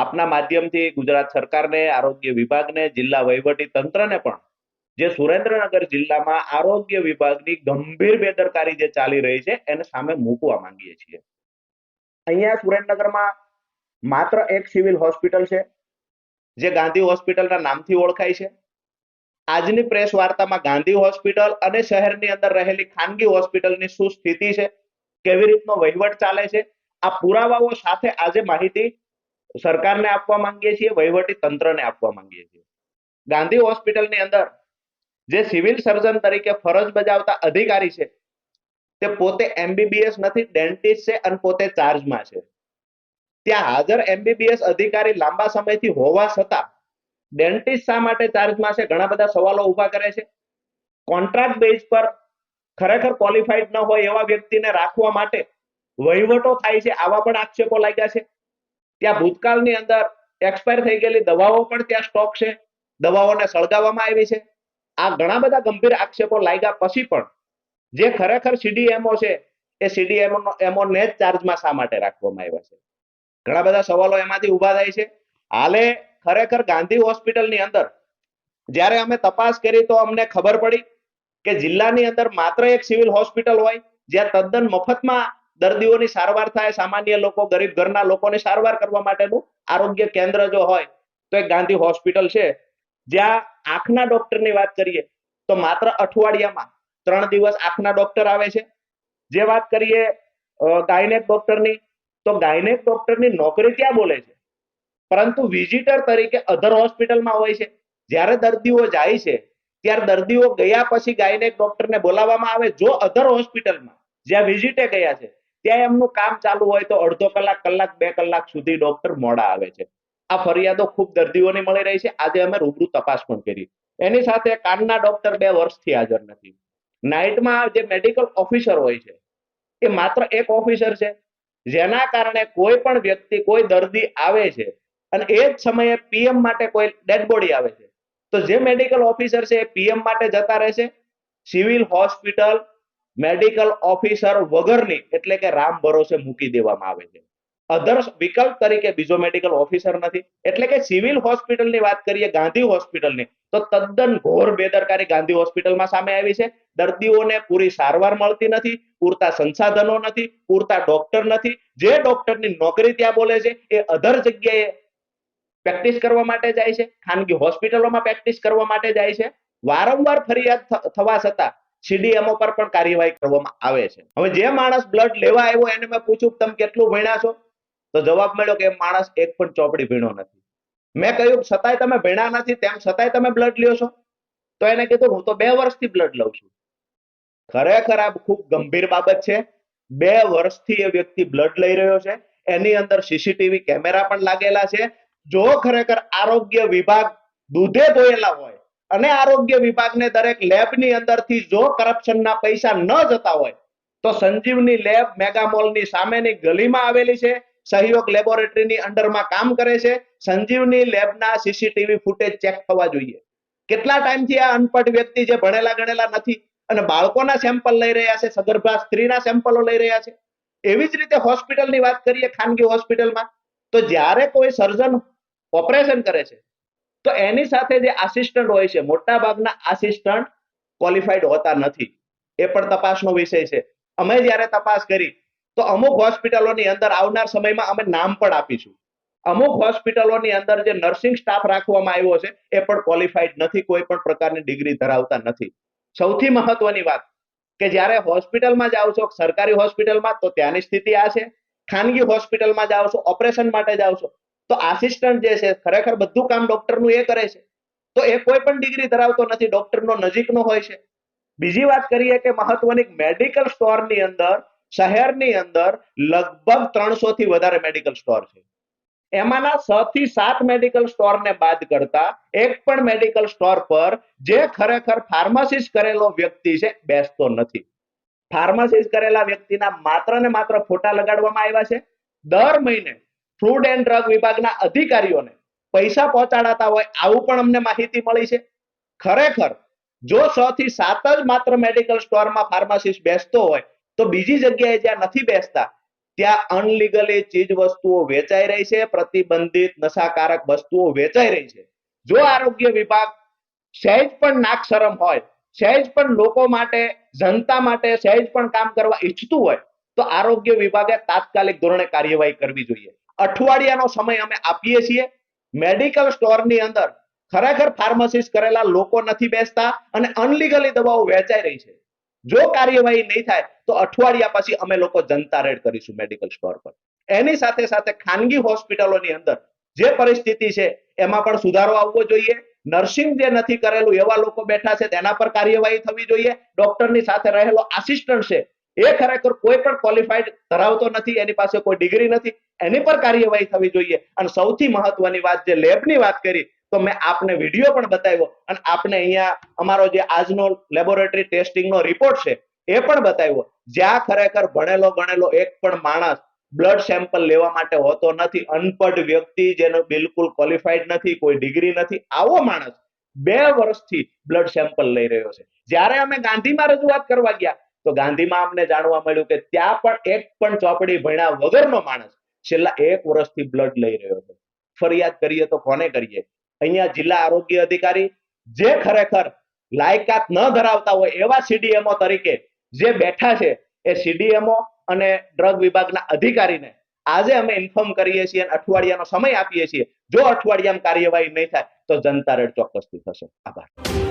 આપના માધ્યમથી ગુજરાત સરકારને, આરોગ્ય વિભાગને, જિલ્લા વહીવટી તંત્રને પણ, જે સુરેન્દ્રનગર જિલ્લામાં આરોગ્ય વિભાગની ગંભીર બેદરકારી જે ચાલી રહી છે, એને સામે મૂકવા માંગીએ છીએ. અહીંયા સુરેન્દ્રનગરમાં માત્ર એક સિવિલ હોસ્પિટલ છે, જે ગાંધી હોસ્પિટલના નામથી ઓળખાય છે. આજની પ્રેસ વાર્તામાં ગાંધી હોસ્પિટલ અને શહેરની અંદર રહેલી ખાનગી હોસ્પિટલની શું સ્થિતિ છે, કેવી રીતનો વહીવટ ચાલે છે, આ પુરાવાઓ સાથે આજે માહિતી સરકારને આપવા માંગીએ છીએ, વહીવટી તંત્રને આપવા માંગીએ છીએ. ગાંધી હોસ્પિટલની અંદર જે સિવિલ સર્જન તરીકે ફરજ બજાવતા અધિકારી છે, તે પોતે એમબીબીએસ નથી, ડેન્ટિસ્ટ છે અને પોતે ચાર્જમાં છે. ત્યાં હાજર એમબીબીએસ અધિકારી લાંબા સમયથી હોવા છતાં ડેન્ટિસ્ટ શા માટે ચાર્જમાં છે? ઘણા બધા સવાલો ઊભા કરે છે. કોન્ટ્રાક્ટ બેઝ પર ખરેખર ક્વોલિફાઈડ ન હોય એવા વ્યક્તિને રાખવા માટે વહીવટો થાય છે, આવા પણ આક્ષેપો લાગ્યા છે. ત્યાં ભૂતકાળની અંદર એક્સપાયર થઈ ગયેલી દવાઓ પણ ત્યાં સ્ટોક છે. દવાઓને સળગાવવામાં આવી છે. આ ઘણા બધા ગંભીર આક્ષેપો લાગ્યા પછી પણ જે ખરેખર સીડીએમઓ છે, એ સીડીએમઓ એમઓ ને જ ચાર્જમાં શા માટે રાખવામાં આવ્યા છે? ઘણા બધા સવાલો એમાંથી ઊભા થાય છે. હાલે ખરેખર ગાંધી હોસ્પિટલની અંદર જ્યારે અમે તપાસ કરી તો અમને ખબર પડી કે જિલ્લાની અંદર માત્ર એક સિવિલ હોસ્પિટલ હોય, જ્યાં તદ્દન મફતમાં દર્દીઓની સારવાર થાય, સામાન્ય લોકો, ગરીબ ઘરના લોકોની સારવાર કરવા માટેનું આરોગ્ય કેન્દ્ર જો હોય, તો એક ગાંધી હોસ્પિટલ છે. જ્યાં આંખના ડોક્ટરની વાત કરીએ, તો માત્ર અઠવાડિયામાં ત્રણ દિવસ આંખના ડોક્ટર આવે છે. જે વાત કરીએ ગાયનેક ડોક્ટરની, તો ગાયનેક ડોક્ટરની નોકરી ત્યાં બોલે છે. પરંતુ વિઝિટર તરીકે અધર હોસ્પિટલમાં હોય છે. જ્યારે દર્દીઓ જાય છે, ત્યારે દર્દીઓ ગયા પછી ગાયનેક ડોક્ટરને બોલાવવામાં આવે, જો અધર હોસ્પિટલમાં, જ્યાં વિઝિટે ગયા છે ત્યાં એમનું કામ ચાલુ હોય તો અડધો કલાક કલાક, બે કલાક સુધી ડોક્ટર મોડા આવે છે. આ ફરિયાદો ખૂબ દર્દીઓને મળી રહી છે. આજે અમે રૂબરૂ તપાસ પણ કરી. એની સાથે કાનના ડોક્ટર બે વર્ષથી હાજર નથી. નાઇટમાં જે મેડિકલ ઓફિસર હોય છે, એ માત્ર એક ઓફિસર છે. જેના કારણે કોઈ પણ વ્યક્તિ, કોઈ દર્દી આવે છે અને એ જ સમયે પીએમ માટે કોઈ ડેડ બોડી આવે છે. તો જે મેડિકલ ઓફિસર છે એ પીએમ માટે જતા રહેશે. સિવિલ હોસ્પિટલ મેડિકલ ઓફિસર વગરની એટલે કે રામ ભરોસે મૂકી દેવામાં આવે છે. અધર્સ વિકલ્પ તરીકે બીજો મેડિકલ ઓફિસર નથી. એટલે કે સિવિલ હોસ્પિટલની વાત કરીએ, ગાંધી હોસ્પિટલની તો તદ્દન ઘોર બેદરકારી ગાંધી હોસ્પિટલમાં સામે આવી છે. દર્દીઓને પૂરી સારવાર મળતી નથી, પૂરતા સંસાધનો નથી, પૂરતા ડોક્ટર નથી. જે ડોક્ટરની નોકરી ત્યાં બોલે છે, એ અધર જગ્યાએ પ્રેક્ટિસ કરવા માટે જાય છે. ખાનગી હોસ્પિટલોમાં પ્રેક્ટિસ કરવા માટે જાય છે. વારંવાર ફરિયાદ થવા છતાં સીડીએમઓ પર પણ કાર્યવાહી કરવામાં આવે છે. હવે જે માણસ બ્લડ લેવા આવ્યો એને મેં પૂછ્યું, તમે કેટલું ભણ્યા છો? તો જવાબ મળ્યો કે માણસ એક પણ ચોપડી ભીણો નથી. મેં કહ્યું, છતાંય તમે ભીણા નથી, તેમ છતાંય તમે બ્લડ લ્યો છો? તો એને કીધું, હું તો બે વર્ષથી બ્લડ લઉં છું. ખરેખર આ ખૂબ ગંભીર બાબત છે. બે વર્ષથી એ વ્યક્તિ બ્લડ લઈ રહ્યો છે. એની અંદર સીસીટીવી કેમેરા પણ લાગેલા છે. જો ખરેખર આરોગ્ય વિભાગ દૂધે ધોયેલા હોય અને આરોગ્ય વિભાગને દરેક લેબની અંદરથી જો કરપ્શનના પૈસા ન જતા હોય, તો સંજીવની લેબ મેગામોલની સામેની ગલીમાં આવેલી છે. સહયોગ લેબોરેટરીની અંડરમાં કામ કરે છે. સંજીવની લેબના સીસીટીવી ફૂટેજ ચેક થવા જોઈએ. કેટલા ટાઈમથી આ અનપઢ વ્યક્તિ જે ભણેલા ગણેલા નથી અને બાળકોના સેમ્પલ લઈ રહ્યા છે, સગર્ભા સ્ત્રીના સેમ્પલો લઈ રહ્યા છે. એવી જ રીતે હોસ્પિટલની વાત કરીએ, ખાનગી હોસ્પિટલમાં, તો જ્યારે કોઈ સર્જન ઓપરેશન કરે છે તો એની સાથે જે આસિસ્ટન્ટ હોય છે મોટા ભાગના આસિસ્ટન્ટ ક્વોલિફાઈડ હોતા નથી. એ પણ તપાસનો વિષય છે. અમે જ્યારે તપાસ કરી, તો અમુક હોસ્પિટલોની અંદર આવનાર સમયમાં અમે નામ પણ આપીશું. અમુક હોસ્પિટલોની અંદર જે નર્સિંગ સ્ટાફ રાખવામાં આવ્યો છે, એ પણ ક્વોલિફાઈડ નથી, કોઈ પણ પ્રકારની ડિગ્રી ધરાવતા નથી. સૌથી મહત્વની વાત કે જ્યારે હોસ્પિટલમાં જાઓ છો, સરકારી હોસ્પિટલમાં, તો ત્યાંની સ્થિતિ આ છે. ખાનગી હોસ્પિટલમાં જાઓ છો, ઓપરેશન માટે જાઓ છો તો આસિસ્ટન્ટ જે છે, ખરેખર બધું કામ ડોક્ટરનું એ કરે છે. તો એ કોઈ પણ ડિગ્રી ધરાવતો નથી ડોક્ટરનો નજીકનો હોય છે. બીજી વાત કરીએ કે મહત્વની મેડિકલ સ્ટોરની અંદર, શહેરની અંદર લગભગ ત્રણસો થી વધારે મેડિકલ સ્ટોર છે. એમાંના છ થી સાત મેડિકલ સ્ટોરને બાદ કરતા એક પણ મેડિકલ સ્ટોર પર જે ખરેખર ફાર્માસિસ્ટ કરેલો વ્યક્તિ છે, બેસતો નથી. ફાર્માસિસ્ટ કરેલા વ્યક્તિના માત્ર ને માત્ર ફોટા લગાડવામાં આવ્યા છે. દર મહિને ફૂડ એન્ડ ડ્રગ વિભાગના અધિકારીઓને પૈસા પહોંચાડાતા હોય આવું પણ અમને માહિતી મળી છે. ખરેખર જો છ થી સાત જ માત્ર મેડિકલ સ્ટોરમાં ફાર્માસિસ્ટ બેસતો હોય, તો બીજી જગ્યાએ જ્યાં નથી બેસતા, ત્યાં અનલીગલી ચીજ વસ્તુઓ વેચાઈ રહી છે, પ્રતિબંધિત નશાકારક વસ્તુઓ વેચાઈ રહી છે. જો આરોગ્ય વિભાગ સહેજ પણ નાકશરમ હોય, સહેજ પણ લોકો માટે, જનતા માટે સહેજ પણ કામ કરવા ઈચ્છતું હોય, તો આરોગ્ય વિભાગે તાત્કાલિક ધોરણે કાર્યવાહી કરવી જોઈએ. અઠવાડિયાનો સમય અમે આપીએ છીએ. મેડિકલ સ્ટોરની અંદર ખરેખર ફાર્માસિસ્ટ કરેલા લોકો નથી બેસતા અને અનલીગલી દવાઓ વેચાઈ રહી છે. જો કાર્યવાહી નહીં થાય, તો અઠવાડિયા પછી અમે લોકો જનતા રેડ કરીશું મેડિકલ સ્ટોર પર. એની સાથે સાથે ખાનગી હોસ્પિટલોની અંદર જે પરિસ્થિતિ છે, એમાં પણ સુધારો આવવો જોઈએ. નર્સિંગ જે નથી કરેલું એવા લોકો બેઠા છે, તેના પર કાર્યવાહી થવી જોઈએ. ડોક્ટરની સાથે રહેલો આસિસ્ટન્ટ છે એ ખરેખર કોઈ પણ ક્વોલિફાઈડ ધરાવતો નથી, એની પાસે કોઈ ડિગ્રી નથી, એની પર કાર્યવાહી થવી જોઈએ. અને સૌથી મહત્વની વાત જે લેબની વાત કરી, તો મેં આપને વીડિયો પણ બતાવ્યો અને આપને અહીંયા અમારો જે આજનો લેબોરેટરી ટેસ્ટિંગનો રિપોર્ટ છે, એ પણ બતાવ્યો. જ્યાં ખરેખર ભણેલો ગણેલો એક પણ માણસ બ્લડ સેમ્પલ લેવા માટે હોતો નથી, અનપઢ વ્યક્તિ જેનો બિલકુલ ક્વોલિફાઈડ નથી, કોઈ ડિગ્રી નથી, આવો માણસ બે વર્ષથી બ્લડ સેમ્પલ લઈ રહ્યો છે. જ્યારે અમે ગાંધીમાં રજૂઆત કરવા ગયા તો ગાંધીમાં અમને જાણવા મળ્યું કે ત્યાં પણ એક પણ ચોપડી ભણ્યા વગરનો માણસ છેલ્લા એક વર્ષથી બ્લડ લઈ રહ્યો છે. ફરિયાદ કરીએ તો કોને કરીએ? અહીંયા જિલ્લા આરોગ્ય અધિકારી જે ખરેખર લાયકાત ન ધરાવતા હોય એવા સીડીએમઓ તરીકે જે બેઠા છે એ સીડીએમઓ અને ડ્રગ વિભાગના અધિકારીને આજે અમે ઇન્ફોર્મ કરીએ છીએ અને અઠવાડિયાનો સમય આપીએ છીએ. જો અઠવાડિયામાં કાર્યવાહી નહીં થાય તો જનતા રેડ ચોક્કસથી થશે. આભાર.